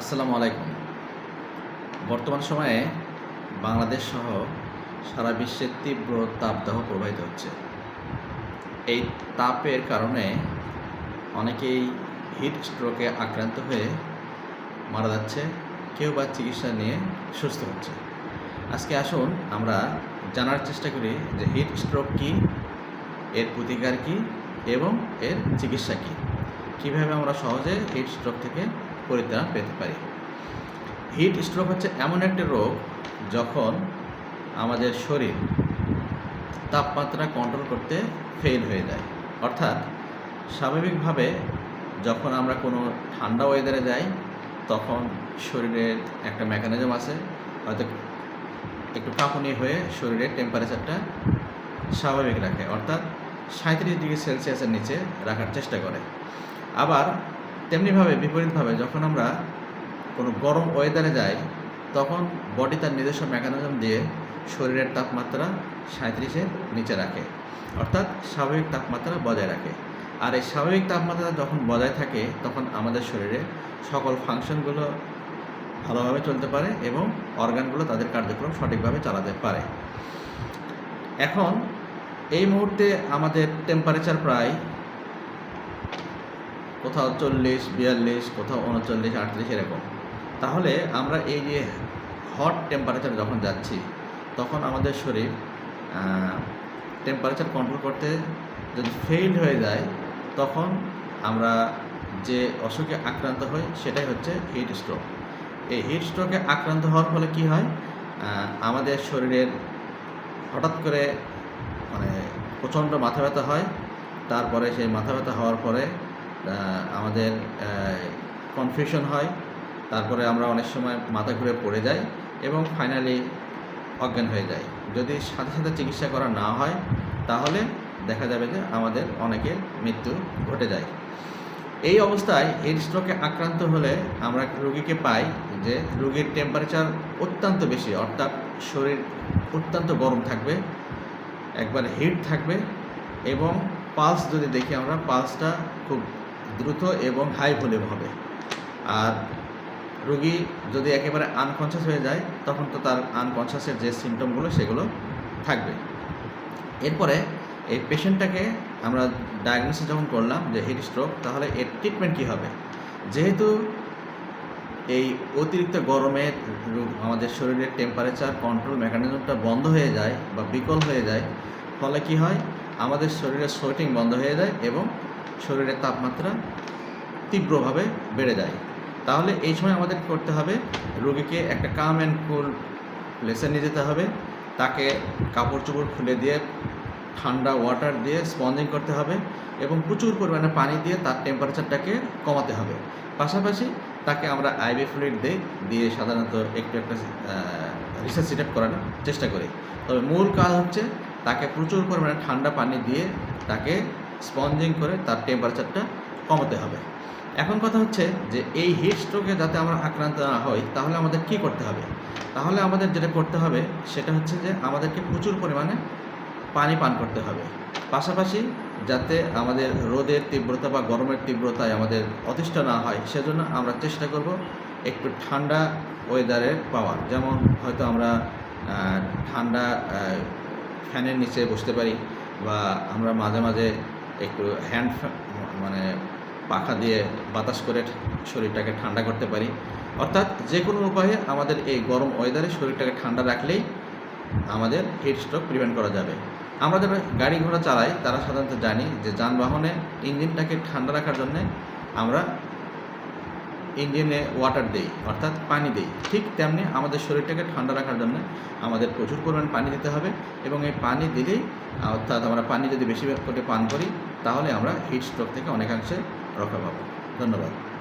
আসসালামু আলাইকুম। বর্তমান সময়ে বাংলাদেশ সহ সারা বিশ্বে তীব্র তাপদাহ প্রবাহিত হচ্ছে। এই তাপের কারণে অনেকেই হিট স্ট্রোকে আক্রান্ত হয়ে মারা যাচ্ছে, কেউ বা চিকিৎসা নিয়ে সুস্থ হচ্ছে। আজকে আসুন আমরা জানার চেষ্টা করি যে হিট স্ট্রোক কী, এর প্রতিকার কী এবং এর চিকিৎসা কী। কীভাবে আমরা সহজে হিট স্ট্রোক থেকে পরিত্রাণ পেতে পারি। হিট স্ট্রোক হচ্ছে এমন একটি রোগ যখন আমাদের শরীর তাপমাত্রা কন্ট্রোল করতে ফেল হয়ে যায়। অর্থাৎ স্বাভাবিকভাবে যখন আমরা কোনো ঠান্ডা ওয়েদারে যাই, তখন শরীরের একটা মেকানিজম আছে হয়তো একটু কাঁপুনি হয়ে শরীরের টেম্পারেচারটা স্বাভাবিক রাখে, অর্থাৎ সাঁত্রিশ ডিগ্রি সেলসিয়াসের নিচে রাখার চেষ্টা করে। আবার তেমনিভাবে, বিপরীতভাবে যখন আমরা কোনো গরম ওয়েদারে যাই, তখন বডি তার নিজস্ব মেকানিজম দিয়ে শরীরের তাপমাত্রা সাঁত্রিশের নিচে রাখে। অর্থাৎ স্বাভাবিক তাপমাত্রা বজায় রাখে। আর এই স্বাভাবিক তাপমাত্রা যখন বজায় থাকে, তখন আমাদের শরীরে সকল ফাংশনগুলো ভালোভাবে চলতে পারে এবং অর্গানগুলো তাদের কার্যক্রম সঠিকভাবে চালাতে পারে। এখন এই মুহূর্তে আমাদের টেম্পারেচার প্রায় কোথাও চল্লিশ, বিয়াল্লিশ, কোথাও উনচল্লিশ, আটত্রিশ এরকম। তাহলে আমরা এই যে হট টেম্পারেচার যখন যাচ্ছি, তখন আমাদের শরীর টেম্পারেচার কন্ট্রোল করতে যদি ফেইল হয়ে যায়, তখন আমরা যে অসুখে আক্রান্ত হই, সেটাই হচ্ছে হিট স্ট্রোক এই হিট স্ট্রোকে আক্রান্ত হওয়ার ফলে কি হয়? আমাদের শরীরের হঠাৎ করে মানে প্রচণ্ড মাথা ব্যথা হয়। তারপরে সেই মাথা ব্যথা হওয়ার পরে আমাদের কনফিউশন হয়। তারপরে আমরা অনেক সময় মাথা ঘুরে পড়ে যাই এবং ফাইনালি অজ্ঞান হয়ে যায় যদি সাথে সাথে চিকিৎসা করা না হয়, তাহলে দেখা যাবে যে আমাদের অনেকের মৃত্যু ঘটে যায়। এই অবস্থায় হিট স্ট্রোকে আক্রান্ত হলে আমরা রুগীকে পাই যে রুগীর টেম্পারেচার অত্যন্ত বেশি, অর্থাৎ শরীর অত্যন্ত গরম থাকবে, একবার হিট থাকবে এবং পালস যদি দেখি আমরা পালসটা খুব দ্রুত এবং হাই ভলিউম হবে। আর রুগী যদি একেবারে আনকনসিয়াস হয়ে যায়, তখন তো তার আনকনসিয়াসের যে সিমটমগুলো সেগুলো থাকবে। এরপরে এই পেশেন্টটাকে আমরা ডায়াগনোসিস যখন করলাম যে হিট স্ট্রোক তাহলে এর ট্রিটমেন্ট কী হবে? যেহেতু এই অতিরিক্ত গরমে আমাদের শরীরের টেম্পারেচার কন্ট্রোল মেকানিজমটা বন্ধ হয়ে যায় বা বিকল হয়ে যায়, ফলে কি হয়? আমাদের শরীরের সোয়েটিং বন্ধ হয়ে যায় এবং শরীরের তাপমাত্রা তীব্রভাবে বেড়ে যায়। তাহলে এই সময় আমাদের করতে হবে? রোগীকে একটা কাম অ্যান্ড কুল প্লেসে নিয়ে যেতে হবে। তাকে কাপড় চোপড় খুলে দিয়ে, ঠান্ডা ওয়াটার দিয়ে স্পঞ্জিং করতে হবে এবং প্রচুর পরিমাণে পানি দিয়ে তার টেম্পারেচারটাকে কমাতে হবে। পাশাপাশি তাকে আমরা আইবি ফ্লুইড দিই, দিয়ে সাধারণত একটু একটা রিসার্সিটেট করানোর চেষ্টা করি। তবে মূল কাজ হচ্ছে তাকে প্রচুর পরিমাণে ঠান্ডা পানি দিয়ে তাকে স্পঞ্জিং করে তার টেম্পারেচারটা কমাতে হবে। এখন কথা হচ্ছে যে এই হিট স্ট্রোকে যাতে আমরা আক্রান্ত না হই, তাহলে আমাদের কি করতে হবে? তাহলে আমাদের যেটা করতে হবে, সেটা হচ্ছে যে আমাদেরকে প্রচুর পরিমাণে পানি পান করতে হবে। পাশাপাশি যাতে আমাদের রোদের তীব্রতা বা গরমের তীব্রতায় আমাদের অতিষ্ঠ না হয়, সেজন্য আমরা চেষ্টা করব একটু ঠান্ডা ওয়েদারে পাওয়ার। যেমন হয়তো আমরা ঠান্ডা ফ্যানের নিচে বসতে পারি বা আমরা মাঝে মাঝে একটু হ্যান্ড মানে পাখা দিয়ে বাতাস করে শরীরটাকে ঠান্ডা করতে পারি। অর্থাৎ যে কোনো উপায়ে আমাদের এই গরম ওয়েদারে শরীরটাকে ঠান্ডা রাখলেই আমাদের হিট স্ট্রোক প্রিভেন্ট করা যাবে। আমরা যারা গাড়ি ঘোড়া চালাই, তারা সাধারণত জানি যে যানবাহনে ইঞ্জিনটাকে ঠান্ডা রাখার জন্য আমরা ইঞ্জিনে ওয়াটার দেই, অর্থাৎ পানি দেই। ঠিক তেমনি আমাদের শরীরটাকে ঠান্ডা রাখার জন্য আমাদের প্রচুর পরিমাণ পানি দিতে হবে এবং এই পানি দিলেই অর্থাৎ আমরা পানি যদি বেশি করে পান করি, তাহলে আমরা হিট স্ট্রোক থেকে অনেকাংশে রক্ষা পাবো। ধন্যবাদ।